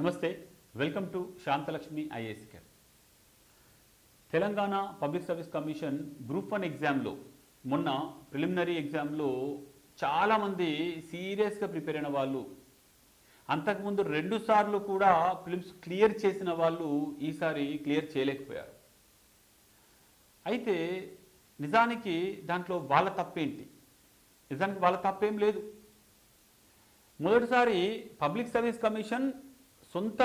నమస్తే welcome to Shantalakshmi IAS care. Telangana public service commission group one ఎగ్జామ్లో మొన్న preliminary ఎగ్జామ్లో చాలామంది సీరియస్గా ప్రిపేర్ అయిన వాళ్ళు అంతకుముందు రెండు సార్లు కూడా ఫిలిమ్స్ క్లియర్ చేసిన వాళ్ళు ఈసారి క్లియర్ చేయలేకపోయారు. అయితే నిజానికి దాంట్లో వాళ్ళ తప్పేంటి? నిజానికి వాళ్ళ తప్పేం లేదు. మొదటిసారి పబ్లిక్ సర్వీస్ కమిషన్ సొంత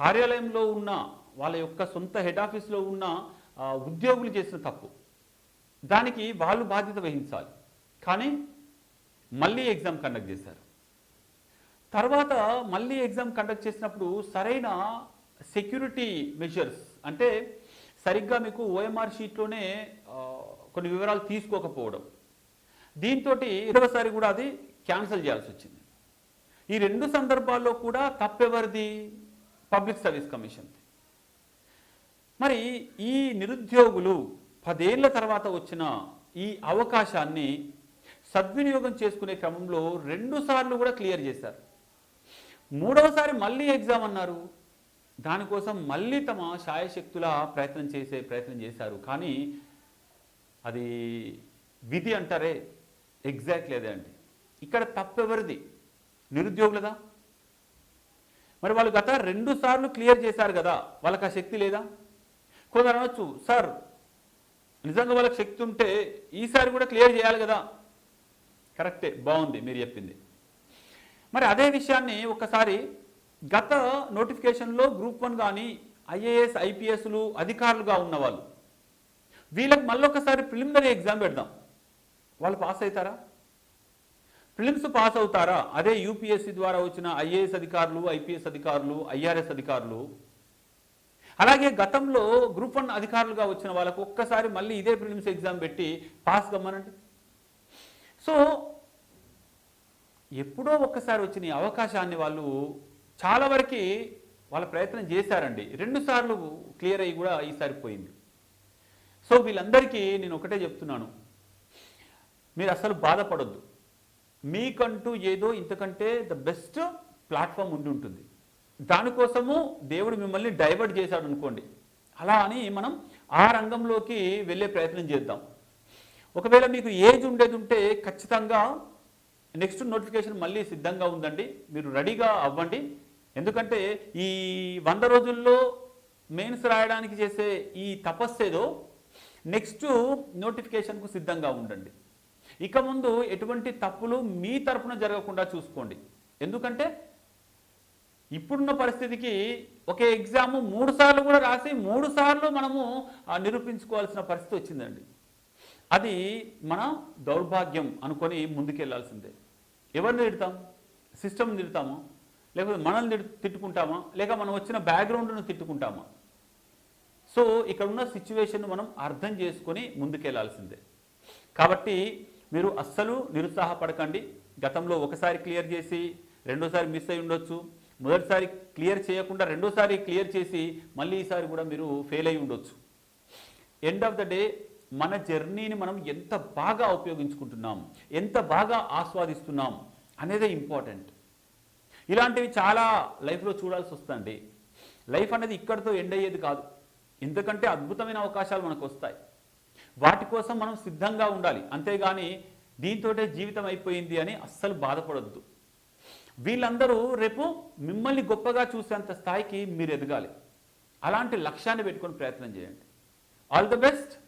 కార్యాలయంలో ఉన్న వాళ్ళ యొక్క సొంత హెడ్ ఆఫీస్లో ఉన్న ఉద్యోగులు చేసిన తప్పు. దానికి వాళ్ళు బాధ్యత వహించాలి. కానీ మళ్ళీ ఎగ్జామ్ కండక్ట్ చేశారు. తర్వాత మళ్ళీ ఎగ్జామ్ కండక్ట్ చేసినప్పుడు సరైన సెక్యూరిటీ మెజర్స్ అంటే సరిగ్గా మీకు ఓఎంఆర్ షీట్లోనే కొన్ని వివరాలు తీసుకోకపోవడం. దీంతో ఇరవసారి కూడా అది క్యాన్సిల్ చేయాల్సి వచ్చింది. ఈ రెండు సందర్భాల్లో కూడా తప్పెవరిది? పబ్లిక్ సర్వీస్ కమిషన్ మరి ఈ నిరుద్యోగులు పదేళ్ళ తర్వాత వచ్చిన ఈ అవకాశాన్ని సద్వినియోగం చేసుకునే క్రమంలో రెండు సార్లు కూడా క్లియర్ చేశారు. మూడవసారి మళ్ళీ ఎగ్జామ్ అన్నారు. దానికోసం మళ్ళీ తమ శాయశక్తుల ప్రయత్నం చేసే ప్రయత్నం చేశారు. కానీ అది విధి అంటారే? ఎగ్జాక్ట్ లేదే అండి. ఇక్కడ తప్పెవరిది? నిరుద్యోగులదా మరి వాళ్ళు గత రెండు సార్లు క్లియర్ చేశారు కదా వాళ్ళకి ఆ శక్తి లేదా? కొందరు అనొచ్చు సార్ నిజంగా వాళ్ళకి శక్తి ఉంటే ఈసారి కూడా క్లియర్ చేయాలి కదా. కరెక్టే బాగుంది మీరు చెప్పింది. మరి అదే విషయాన్ని ఒకసారి గత నోటిఫికేషన్లో గ్రూప్ వన్ కానీ ఐఏఎస్ ఐపీఎస్లు అధికారులుగా ఉన్నవాళ్ళు వీళ్ళకి మళ్ళీ ఒకసారి ప్రిలిమినరీ ఎగ్జామ్ పెడదాం. వాళ్ళు పాస్ అవుతారా? ప్రిలిమ్స్ పాస్ అవుతారా? అదే యూపీఎస్సీ ద్వారా వచ్చిన ఐఏఎస్ అధికారులు ఐపీఎస్ అధికారులు ఐఆర్ఎస్ అధికారులు. అలాగే గతంలో గ్రూప్ వన్ అధికారులుగా వచ్చిన వాళ్ళకు ఒక్కసారి మళ్ళీ ఇదే ప్రిలిమ్స్ ఎగ్జామ్ పెట్టి పాస్ కమ్మనండి సో ఎప్పుడో ఒక్కసారి వచ్చిన అవకాశాన్ని వాళ్ళు చాలా వరకు వాళ్ళ ప్రయత్నం చేశారండి. రెండు సార్లు క్లియర్ అయ్యి కూడా ఈసారి పోయింది. సో వీళ్ళందరికీ నేను ఒకటే చెప్తున్నాను. మీరు అసలు బాధపడొద్దు. మీకంటూ ఏదో ఇంతకంటే ద బెస్ట్ ప్లాట్ఫామ్ ఉండి ఉంటుంది. దానికోసము దేవుడు మిమ్మల్ని డైవర్ట్ చేశాడు అనుకోండి. అలా అని మనం ఆ రంగంలోకి వెళ్ళే ప్రయత్నం చేద్దాం. ఒకవేళ మీకు ఏజ్ ఉండేది ఉంటే ఖచ్చితంగా నెక్స్ట్ నోటిఫికేషన్ మళ్ళీ సిద్ధంగా ఉందండి. మీరు రెడీగా అవ్వండి. ఎందుకంటే ఈ వంద రోజుల్లో మెయిన్స్ రాయడానికి చేసే ఈ తపస్సేదో నెక్స్ట్ నోటిఫికేషన్కు సిద్ధంగా ఉండండి. ఇక ముందు ఎటువంటి తప్పులు మీ తరపున జరగకుండా చూసుకోండి. ఎందుకంటే ఇప్పుడున్న పరిస్థితికి ఒక ఎగ్జామ్ మూడు సార్లు కూడా రాసి మూడు సార్లు మనము నిరూపించుకోవాల్సిన పరిస్థితి వచ్చిందండి. అది మన దౌర్భాగ్యం అనుకొని ముందుకెళ్ళాల్సిందే. ఎవరిని తిడతాం? సిస్టమ్ తిడతామా? లేకపోతే మనల్ని తిట్టుకుంటామా? లేక మనం వచ్చిన బ్యాక్గ్రౌండ్ను తిట్టుకుంటామా? సో ఇక్కడ ఉన్న సిచ్యువేషన్ మనం అర్థం చేసుకొని ముందుకెళ్ళాల్సిందే. కాబట్టి మీరు అస్సలు నిరుత్సాహపడకండి. గతంలో ఒకసారి క్లియర్ చేసి రెండోసారి మిస్ అయి ఉండొచ్చు. మొదటిసారి క్లియర్ చేయకుండా రెండోసారి క్లియర్ చేసి మళ్ళీ ఈసారి కూడా మీరు ఫెయిల్ అయి ఉండొచ్చు. ఎండ్ ఆఫ్ ద డే మన జర్నీని మనం ఎంత బాగా ఉపయోగించుకుంటున్నాం ఎంత బాగా ఆస్వాదిస్తున్నాం అనేదే ఇంపార్టెంట్. ఇలాంటివి చాలా లైఫ్లో చూడాల్సి వస్తుంది. లైఫ్ అనేది ఇక్కడితో ఎండ్ అయ్యేది కాదు. ఇంతకంటే అద్భుతమైన అవకాశాలు మనకు వస్తాయి. వాటి కోసం మనం సిద్ధంగా ఉండాలి. అంతేగాని దీంతోటే జీవితం అయిపోయింది అని అస్సలు బాధపడొద్దు. వీళ్ళందరూ రేపు మిమ్మల్ని గొప్పగా చూసేంత స్థాయికి మీరు ఎదగాలి. అలాంటి లక్ష్యాన్ని పెట్టుకొని ప్రయత్నం చేయండి. All the best.